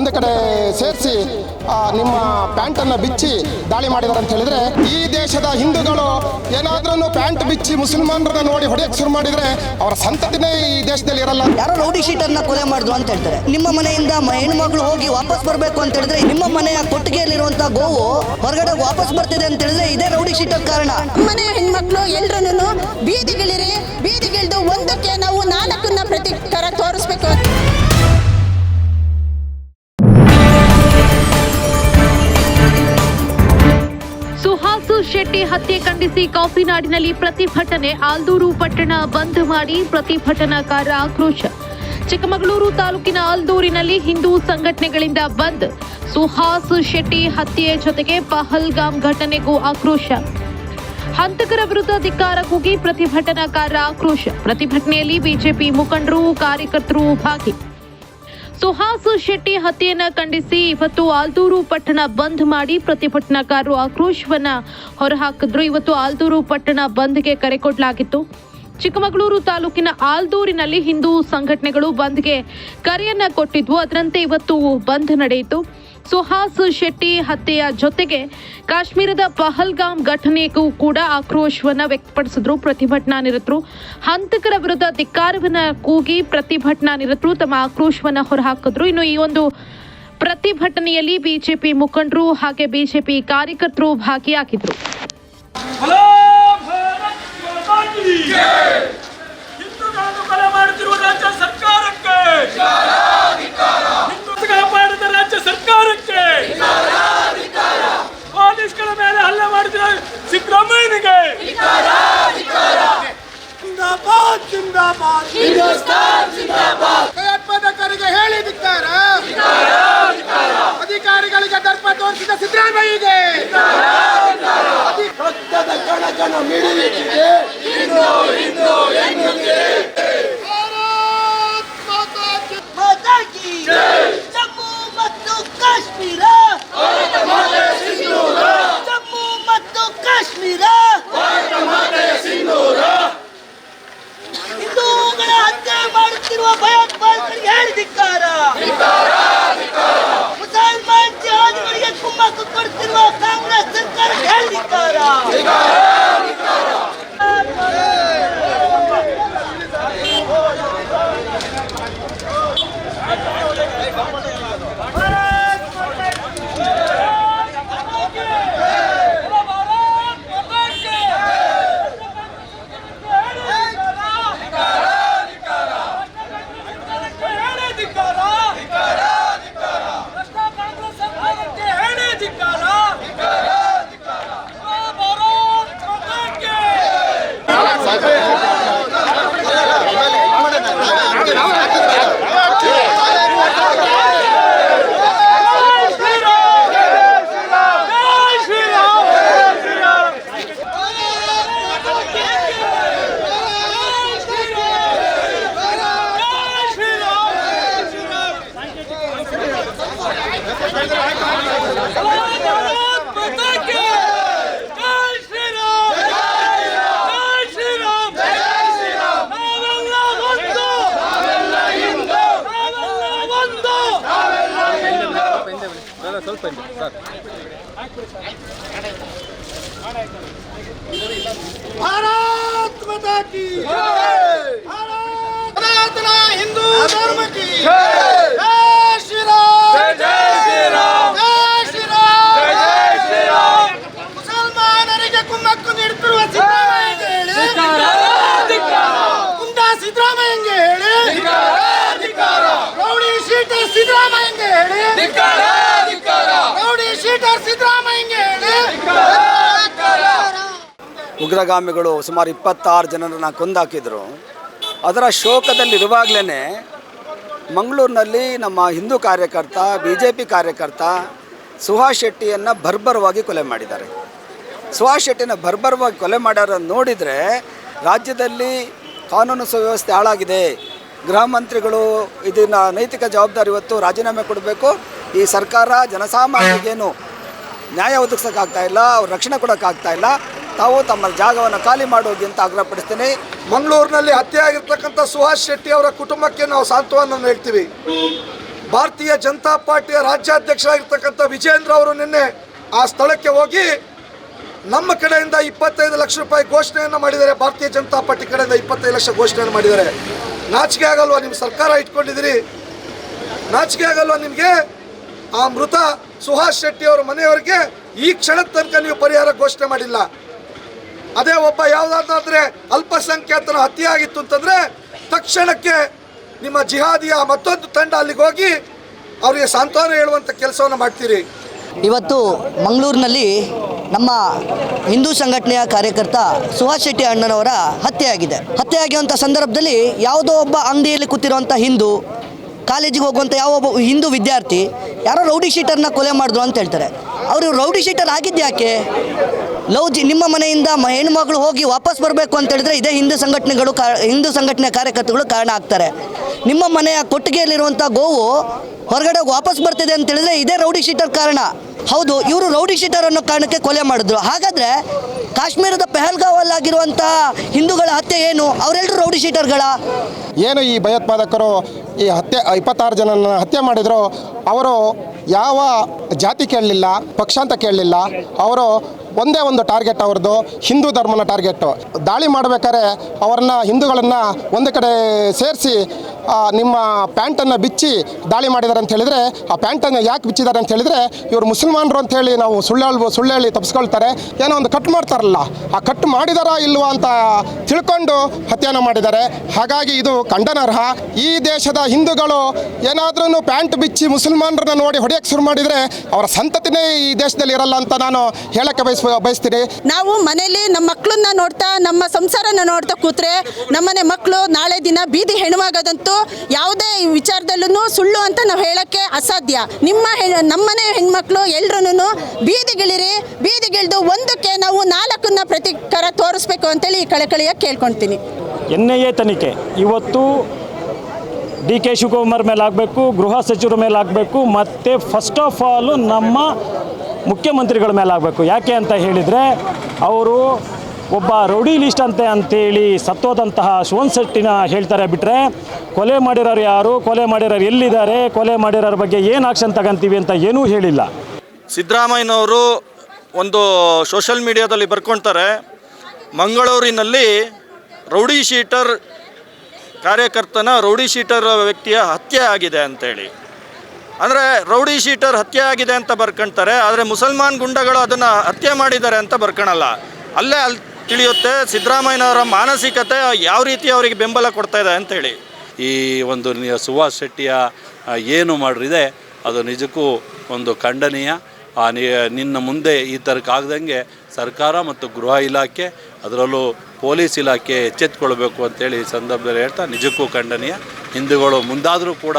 ಒಂದೇ ಕಡೆ ಸೇರಿಸಿ ನಿಮ್ಮ ಪ್ಯಾಂಟನ್ನು ಬಿಚ್ಚಿ ದಾಳಿ ಮಾಡಿದ್ದಾರೆ ಅಂತ ಹೇಳಿದ್ರೆ ಈ ದೇಶದ ಹಿಂದೂಗಳು ಏನಾದ್ರೂ ಪ್ಯಾಂಟ್ ಬಿಚ್ಚಿ ಮುಸಲ್ಮಾನರನ್ನ ನೋಡಿ ಹೊಡೆಯಕ್ಕೆ ಶುರು ಮಾಡಿದ್ರೆ ಅವರ ಸಂತತಿನೇ ಈ ದೇಶದಲ್ಲಿ ಇರಲ್ಲ. ಯಾರೋ ರೌಡಿ ಶೀಟರ್ನ ಕೊಲೆ ಮಾಡಿದ್ರು ಅಂತ ಹೇಳ್ತಾರೆ. ನಿಮ್ಮ ಮನೆಯಿಂದ ಮ- ಹೆಣ್ಮಕ್ಳು ಹೋಗಿ ವಾಪಸ್ ಬರಬೇಕು ಅಂತ ಹೇಳಿದ್ರೆ ನಿಮ್ಮ ಮನೆಯ ಕೊಟ್ಟಿಗೆಯಲ್ಲಿರುವಂತಹ ಗೋವು ಹೊರಗಡೆ ವಾಪಸ್ ಬರ್ತಿದೆ ಅಂತ ಹೇಳಿದ್ರೆ ಇದೇ ರೌಡಿ ಶೀಟರ್ ಕಾರಣ. ಮನೆಯ ಹೆಣ್ಮಕ್ಳು ಎಲ್ರನ್ನೂ ಬೀದಿಗಿಳಿರಿ. ಬೀದಿಗಿಳಿದು ಒಂದಕ್ಕೆ ನಾವು ನಾಲ್ಕನ್ನ ಪ್ರತಿ ತರ ತೋರಿಸ್ಬೇಕು ಸುಹಾಸು ಶೆಟ್ಟಿ ಹತ್ಯೆ ಖಂಡಿಸಿ ಕಾಫಿನಾಡಿನಲ್ಲಿ ಪ್ರತಿಭಟನೆ, ಆಲ್ದೂರು ಪಟ್ಟಣ ಬಂದ್ ಮಾಡಿ ಪ್ರತಿಭಟನಾಕಾರ ಆಕ್ರೋಶ. ಚಿಕ್ಕಮಗಳೂರು ತಾಲೂಕಿನ ಆಲ್ದೂರಿನಲ್ಲಿ ಹಿಂದೂ ಸಂಘಟನೆಗಳಿಂದ ಬಂದ್. ಸುಹಾಸ್ ಶೆಟ್ಟಿ ಹತ್ಯೆ ಜೊತೆಗೆ ಪಹಲ್ಗಾಮ್ ಘಟನೆಗೂ ಆಕ್ರೋಶ. ಹಂತಕರ ವಿರುದ್ಧ ಧಿಕ್ಕಾರ ಕೂಗಿ ಪ್ರತಿಭಟನಾಕಾರ ಆಕ್ರೋಶ. ಪ್ರತಿಭಟನೆಯಲ್ಲಿ ಬಿಜೆಪಿ ಮುಖಂಡರು, ಕಾರ್ಯಕರ್ತರು ಭಾಗಿ. ಸುಹಾಸ್ ಶೆಟ್ಟಿ ಹತ್ಯೆಯನ್ನು ಖಂಡಿಸಿ ಇವತ್ತು ಆಲ್ದೂರು ಪಟ್ಟಣ ಬಂದ್ ಮಾಡಿ ಪ್ರತಿಭಟನಾಕಾರರು ಆಕ್ರೋಶವನ್ನ ಹೊರಹಾಕಿದ್ರು. ಇವತ್ತು ಆಲ್ದೂರು ಪಟ್ಟಣ ಬಂದ್ಗೆ ಕರೆ ಕೊಡಲಾಗಿತ್ತು. ಚಿಕ್ಕಮಗಳೂರು ತಾಲೂಕಿನ ಆಲ್ದೂರಿನಲ್ಲಿ ಹಿಂದೂ ಸಂಘಟನೆಗಳು ಬಂದ್ಗೆ ಕರೆಯನ್ನ ಕೊಟ್ಟಿದ್ವು. ಅದರಂತೆ ಇವತ್ತು ಬಂದ್ ನಡೆಯಿತು. ಸುಹಾಸ್ ಶೆಟ್ಟಿ ಹತ್ಯೆಯ ಜೊತೆಗೆ ಕಾಶ್ಮೀರದ ಪಹಲ್ಗಾಮ್ ಘಟನೆಗೂ ಕೂಡ ಆಕ್ರೋಶವನ್ನು ವ್ಯಕ್ತಪಡಿಸಿದ್ರು ಪ್ರತಿಭಟನಾ ನಿರತರು. ಹಂತಕರ ವಿರುದ್ಧ ಧಿಕ್ಕಾರವನ್ನ ಕೂಗಿ ಪ್ರತಿಭಟನಾ ನಿರತರು ತಮ್ಮ ಆಕ್ರೋಶವನ್ನ ಹೊರಹಾಕಿದ್ರು. ಇನ್ನು ಈ ಒಂದು ಪ್ರತಿಭಟನೆಯಲ್ಲಿ ಬಿಜೆಪಿ ಮುಖಂಡರು ಹಾಗೆ ಬಿಜೆಪಿ ಕಾರ್ಯಕರ್ತರು ಭಾಗಿಯಾಗಿದ್ರು. ಸಿದ್ದರಾಮಯ್ಯನಿಗೆ ಜಿಂದಾಬಾದ್ ಜಿಂದಾಬಾದ್. ಭಯೋತ್ಪಾದಕರಿಗೆ ಹೇಳಿದಿದ್ದಾರೆ ಅಧಿಕಾರಿಗಳಿಗೆ ದರ್ಪ ತೋರಿಸಿದ ಸಿದ್ದರಾಮಯ್ಯಗೆ. ರಕ್ತದ ಕಣ ಕಣ ಭಾರತ್ ಮಾತಾ ಕಿ ಸನಾತನ ಹಿಂದೂ ಧರ್ಮ ಕಿ ಜೈ ಶ್ರೀರಾಮ್ ಜೈ ಶ್ರೀರಾಮ್ ಜೈ ಶ್ರೀರಾಮ್ ಮುಸಲ್ಮಾನರಿಗೆ ಕುಮ್ಮಕ್ಕು ನೀಡುತ್ತಿರುವ ಸಿದ್ದರಾಮಯ್ಯಗೆ ಹೇಳಿ ಗುಂಡಾ ಸಿದ್ದರಾಮಯ್ಯಗೆ ಹೇಳಿ ರೌಡಿ ಶೀಟರ್ ಸಿದ್ದರಾಮಯ್ಯಂಗೆ ಹೇಳಿ. ರೌಡಿ ಶೀಟರ್ ಸಿದ್ದರಾಮಯ್ಯಂಗೆ ಹೇಳಿ. ಉಗ್ರಗಾಮಿಗಳು ಸುಮಾರು ಇಪ್ಪತ್ತಾರು ಜನರನ್ನು ಕೊಂದಾಕಿದ್ರು. ಅದರ ಶೋಕದಲ್ಲಿರುವಾಗಲೇ ಮಂಗಳೂರಿನಲ್ಲಿ ನಮ್ಮ ಹಿಂದೂ ಕಾರ್ಯಕರ್ತ ಬಿ ಜೆ ಪಿ ಕಾರ್ಯಕರ್ತ ಸುಹಾಸ್ ಶೆಟ್ಟಿಯನ್ನು ಬರ್ಬರವಾಗಿ ಕೊಲೆ ಮಾಡಿದ್ದಾರೆ. ಸುಹಾಸ್ ಶೆಟ್ಟಿನ ಬರ್ಬರವಾಗಿ ಕೊಲೆ ಮಾಡ್ಯಾರ ನೋಡಿದರೆ ರಾಜ್ಯದಲ್ಲಿ ಕಾನೂನು ಸುವ್ಯವಸ್ಥೆ ಹಾಳಾಗಿದೆ. ಗೃಹ ಮಂತ್ರಿಗಳು ಇದನ್ನ ನೈತಿಕ ಜವಾಬ್ದಾರಿ ಇವತ್ತು ರಾಜೀನಾಮೆ ಕೊಡಬೇಕು. ಈ ಸರ್ಕಾರ ಜನಸಾಮಾನ್ಯರಿಗೇನು ನ್ಯಾಯ ಒದಗಿಸೋಕ್ಕಾಗ್ತಾ ಇಲ್ಲ, ಅವ್ರ ರಕ್ಷಣೆ ಕೊಡೋಕ್ಕಾಗ್ತಾ ಇಲ್ಲ, ತಾವು ತಮ್ಮ ಜಾಗವನ್ನು ಖಾಲಿ ಮಾಡೋಗಿ ಅಂತ ಆಗ್ರಹಪಡಿಸ್ತೇನೆ ಮಂಗಳೂರಿನಲ್ಲಿ ಹತ್ಯೆ ಆಗಿರ್ತಕ್ಕಂಥ ಸುಹಾಸ್ ಶೆಟ್ಟಿ ಅವರ ಕುಟುಂಬಕ್ಕೆ ನಾವು ಸಾಂತ್ವನ ಹೇಳ್ತೀವಿ. ಭಾರತೀಯ ಜನತಾ ಪಾರ್ಟಿಯ ರಾಜ್ಯಾಧ್ಯಕ್ಷರಾಗಿರ್ತಕ್ಕಂಥ ವಿಜೇಂದ್ರ ಅವರು ನಿನ್ನೆ ಆ ಸ್ಥಳಕ್ಕೆ ಹೋಗಿ ನಮ್ಮ ಕಡೆಯಿಂದ ಇಪ್ಪತ್ತೈದು ಲಕ್ಷ ರೂಪಾಯಿ ಘೋಷಣೆಯನ್ನು ಮಾಡಿದ್ದಾರೆ. ಭಾರತೀಯ ಜನತಾ ಪಾರ್ಟಿ ಕಡೆಯಿಂದ ಇಪ್ಪತ್ತೈದು ಲಕ್ಷ ಘೋಷಣೆಯನ್ನು ಮಾಡಿದ್ದಾರೆ. ನಾಚಿಕೆ ಆಗಲ್ವಾ? ನಿಮ್ಮ ಸರ್ಕಾರ ಇಟ್ಕೊಂಡಿದ್ದೀರಿ. ನಾಚಿಕೆ ಆಗಲ್ವಾ ನಿಮಗೆ? ಆ ಮೃತ ಸುಹಾಸ್ ಶೆಟ್ಟಿ ಅವರ ಮನೆಯವರಿಗೆ ಈ ಕ್ಷಣದ ತನಕ ನೀವು ಪರಿಹಾರ ಘೋಷಣೆ ಮಾಡಿಲ್ಲ. ಅದೇ ಒಬ್ಬ ಯಾವುದಾದ್ರೆ ಅಲ್ಪಸಂಖ್ಯಾತನ ಹತ್ಯೆ ಆಗಿತ್ತು ಅಂತಂದರೆ ತಕ್ಷಣಕ್ಕೆ ನಿಮ್ಮ ಜಿಹಾದಿಯ ಮತ್ತೊಂದು ತಂಡ ಅಲ್ಲಿಗೆ ಹೋಗಿ ಅವರಿಗೆ ಸಾಂತ್ವನ ಹೇಳುವಂಥ ಕೆಲಸವನ್ನು ಮಾಡ್ತೀರಿ. ಇವತ್ತು ಮಂಗಳೂರಿನಲ್ಲಿ ನಮ್ಮ ಹಿಂದೂ ಸಂಘಟನೆಯ ಕಾರ್ಯಕರ್ತ ಸುಹಾಸ್ ಶೆಟ್ಟಿ ಅಣ್ಣನವರ ಹತ್ಯೆ ಆಗಿದೆ ಹತ್ಯೆ ಆಗಿರುವಂಥ ಸಂದರ್ಭದಲ್ಲಿ ಯಾವುದೋ ಒಬ್ಬ ಅಂಗಡಿಯಲ್ಲಿ ಕೂತಿರುವಂಥ ಹಿಂದೂ, ಕಾಲೇಜಿಗೆ ಹೋಗುವಂಥ ಯಾವ ಒಬ್ಬ ಹಿಂದೂ ವಿದ್ಯಾರ್ಥಿ ಯಾರೋ ರೌಡಿ ಶೀಟರ್ನ ಕೊಲೆ ಮಾಡಿದ್ರು ಅಂತ ಹೇಳ್ತಾರೆ. ಅವರು ರೌಡಿ ಶೀಟರ್ ಆಗಿದ್ದು ಯಾಕೆ? ಲವ್ ಜಿ, ನಿಮ್ಮ ಮನೆಯಿಂದ ಹೆಣ್ಮಗಳು ಹೋಗಿ ವಾಪಸ್ ಬರಬೇಕು ಅಂತ ಹೇಳಿದ್ರೆ ಇದೇ ಹಿಂದೂ ಸಂಘಟನೆಗಳು ಕಾ, ಹಿಂದೂ ಸಂಘಟನೆ ಕಾರ್ಯಕರ್ತಗಳು ಕಾರಣ ಆಗ್ತಾರೆ. ನಿಮ್ಮ ಮನೆಯ ಕೊಟ್ಟಿಗೆಯಲ್ಲಿರುವಂಥ ಗೋವು ಹೊರಗಡೆ ವಾಪಸ್ ಬರ್ತಿದೆ ಅಂತ ಹೇಳಿದ್ರೆ ಇದೇ ರೌಡಿ ಶೀಟರ್ ಕಾರಣ. ಹೌದು, ಇವರು ರೌಡಿ ಶೀಟರ್ ಅನ್ನೋ ಕಾರಣಕ್ಕೆ ಕೊಲೆ ಮಾಡಿದ್ರು. ಹಾಗಾದ್ರೆ ಕಾಶ್ಮೀರದ ಪೆಹಲ್ಗಾವಲ್ಲಾಗಿರುವಂಥ ಹಿಂದೂಗಳ ಹತ್ಯೆ ಏನು? ಅವರೆಲ್ಲರೂ ರೌಡಿ ಶೀಟರ್ಗಳ? ಏನು ಈ ಭಯೋತ್ಪಾದಕರು ಈ ಹತ್ಯೆ, ಇಪ್ಪತ್ತಾರು ಜನನ ಹತ್ಯೆ ಮಾಡಿದ್ರು? ಅವರು ಯಾವ ಜಾತಿ ಕೇಳಲಿಲ್ಲ ಪಕ್ಷಾಂತ ಕೇಳಲಿಲ್ಲ. ಅವರು ಒಂದೇ ಒಂದು ಟಾರ್ಗೆಟ್ ಅವ್ರದ್ದು, ಹಿಂದೂ ಧರ್ಮನ ಟಾರ್ಗೆಟ್. ದಾಳಿ ಮಾಡಬೇಕಾದ್ರೆ ಅವ್ರನ್ನ, ಹಿಂದೂಗಳನ್ನ ಒಂದು ಕಡೆ ಸೇರಿಸಿ ನಿಮ್ಮ ಪ್ಯಾಂಟನ್ನು ಬಿಚ್ಚಿ ದಾಳಿ ಮಾಡಿದ್ದಾರೆ ಅಂತ ಹೇಳಿದರೆ, ಆ ಪ್ಯಾಂಟನ್ನು ಯಾಕೆ ಬಿಚ್ಚಿದ್ದಾರೆ ಅಂತ ಹೇಳಿದರೆ, ಇವರು ಮುಸಲ್ಮಾನರು ಅಂತ ಹೇಳಿ ನಾವು ಸುಳ್ಳು ಸುಳ್ಳು ಹೇಳಿ ತಪ್ಪಿಸ್ಕೊಳ್ತಾರೆ ಏನೋ ಒಂದು ಕಟ್ ಮಾಡ್ತಾರಲ್ಲ, ಆ ಕಟ್ ಮಾಡಿದಾರಾ ಇಲ್ವಾ ಅಂತ ತಿಳ್ಕೊಂಡು ಹತ್ಯೆನ ಮಾಡಿದ್ದಾರೆ ಹಾಗಾಗಿ ಇದು ಖಂಡನಾರ್ಹ. ಈ ದೇಶದ ಹಿಂದೂಗಳು ಏನಾದ್ರೂ ಪ್ಯಾಂಟ್ ಬಿಚ್ಚಿ ಮುಸಲ್ಮಾನರನ್ನ ನೋಡಿ ಹೊಡೆಯಕ್ಕೆ ಶುರು ಮಾಡಿದರೆ, ಅವರ ಸಂತತಿನೇ ಈ ದೇಶದಲ್ಲಿ ಇರಲ್ಲ ಅಂತ ನಾನು ಹೇಳಕ್ಕೆ ಬಯಸ್ ಬಯಸ್ತೀನಿ ನಾವು ಮನೆಯಲ್ಲಿ ನಮ್ಮ ಮಕ್ಕಳನ್ನ ನೋಡ್ತಾ ನಮ್ಮ ಸಂಸಾರನ ನೋಡ್ತಾ ಕೂತ್ರೆ ನಮ್ಮನೆ ಮಕ್ಕಳು ನಾಳೆ ದಿನ ಬೀದಿ ಹೆಣ್ಣಾಗೋದಂತೂ ಯಾವುದೇ ವಿಚಾರದಲ್ಲೂ ಸುಳ್ಳು ಅಂತ ನಾವು ಹೇಳಕ್ಕೆ ಅಸಾಧ್ಯ. ನಿಮ್ಮ ನಮ್ಮನೆ ಹೆಣ್ಮಕ್ಳು ಎಲ್ರೂ ಬೀದಿಗಿಳಿರಿ ಬೀದಿಗಿಳಿದು ಒಂದಕ್ಕೆ ನಾವು ನಾಲ್ಕನ್ನ ಪ್ರತಿಕಾರ ತೋರಿಸ್ಬೇಕು ಅಂತೇಳಿ ಕಳಕಳಿಯಾಗಿ ಕೇಳ್ಕೊಳ್ತೀನಿ. ಎನ್ ಐ ಎ ತನಿಖೆ. ಇವತ್ತು ಡಿ ಕೆ ಶಿವಕುಮಾರ್ ಮೇಲೆ ಆಗಬೇಕು ಗೃಹ ಸಚಿವರ ಮೇಲೆ ಆಗಬೇಕು ಮತ್ತು ಫಸ್ಟ್ ಆಫ್ ಆಲು ನಮ್ಮ ಮುಖ್ಯಮಂತ್ರಿಗಳ ಮೇಲೆ ಆಗಬೇಕು. ಯಾಕೆ ಅಂತ ಹೇಳಿದರೆ, ಅವರು ಒಬ್ಬ ರೌಡಿ ಲಿಸ್ಟ್ ಅಂತೆ ಅಂತೇಳಿ ಸತ್ತೋದಂತಹ ಶಿವನ್ ಶೆಟ್ಟಿನ ಹೇಳ್ತಾರೆ ಬಿಟ್ಟರೆ ಕೊಲೆ ಮಾಡಿರೋರು ಯಾರು, ಕೊಲೆ ಮಾಡಿರೋರು ಎಲ್ಲಿದ್ದಾರೆ, ಕೊಲೆ ಮಾಡಿರೋರ ಬಗ್ಗೆ ಏನು ಆಕ್ಷನ್ ತಗೊಂತೀವಿ ಅಂತ ಏನೂ ಹೇಳಿಲ್ಲ. ಸಿದ್ದರಾಮಯ್ಯನವರು ಒಂದು ಸೋಷಲ್ ಮೀಡಿಯಾದಲ್ಲಿ ಬರ್ಕೊಳ್ತಾರೆ ಮಂಗಳೂರಿನಲ್ಲಿ ರೌಡಿ ಶೀಟರ್ ಕಾರ್ಯಕರ್ತನ, ರೌಡಿ ಶೀಟರ್ ವ್ಯಕ್ತಿಯ ಹತ್ಯೆ ಆಗಿದೆ ಅಂತೇಳಿ. ಅಂದರೆ ರೌಡಿ ಶೀಟರ್ ಹತ್ಯೆ ಆಗಿದೆ ಅಂತ ಬರ್ಕೊಳ್ತಾರೆ ಆದರೆ ಮುಸಲ್ಮಾನ್ ಗುಂಡಗಳು ಅದನ್ನು ಹತ್ಯೆ ಮಾಡಿದ್ದಾರೆ ಅಂತ ಬರ್ಕೊಳಲ್ಲ ಅಲ್ಲೇ ಅಲ್ಲಿ ತಿಳಿಯುತ್ತೆ ಸಿದ್ದರಾಮಯ್ಯನವರ ಮಾನಸಿಕತೆ ಯಾವ ರೀತಿ ಅವರಿಗೆ ಬೆಂಬಲ ಕೊಡ್ತಾ ಇದೆ ಅಂತೇಳಿ ಈ ಒಂದು ಸುಭಾಷ್ ಶೆಟ್ಟಿಯ ಏನು ಮಾಡಿದೆ ಅದು ನಿಜಕ್ಕೂ ಒಂದು ಖಂಡನೀಯ. ನಿನ್ನ ಮುಂದೆ ಈ ಥರಕ್ಕಾಗ್ದಂಗೆ ಸರ್ಕಾರ ಮತ್ತು ಗೃಹ ಇಲಾಖೆ, ಅದರಲ್ಲೂ ಪೊಲೀಸ್ ಇಲಾಖೆ ಎಚ್ಚೆತ್ಕೊಳ್ಬೇಕು ಅಂತೇಳಿ ಈ ಸಂದರ್ಭದಲ್ಲಿ ಹೇಳ್ತಾ, ನಿಜಕ್ಕೂ ಖಂಡನೀಯ. ಹಿಂದೂಗಳು ಮುಂದಾದರೂ ಕೂಡ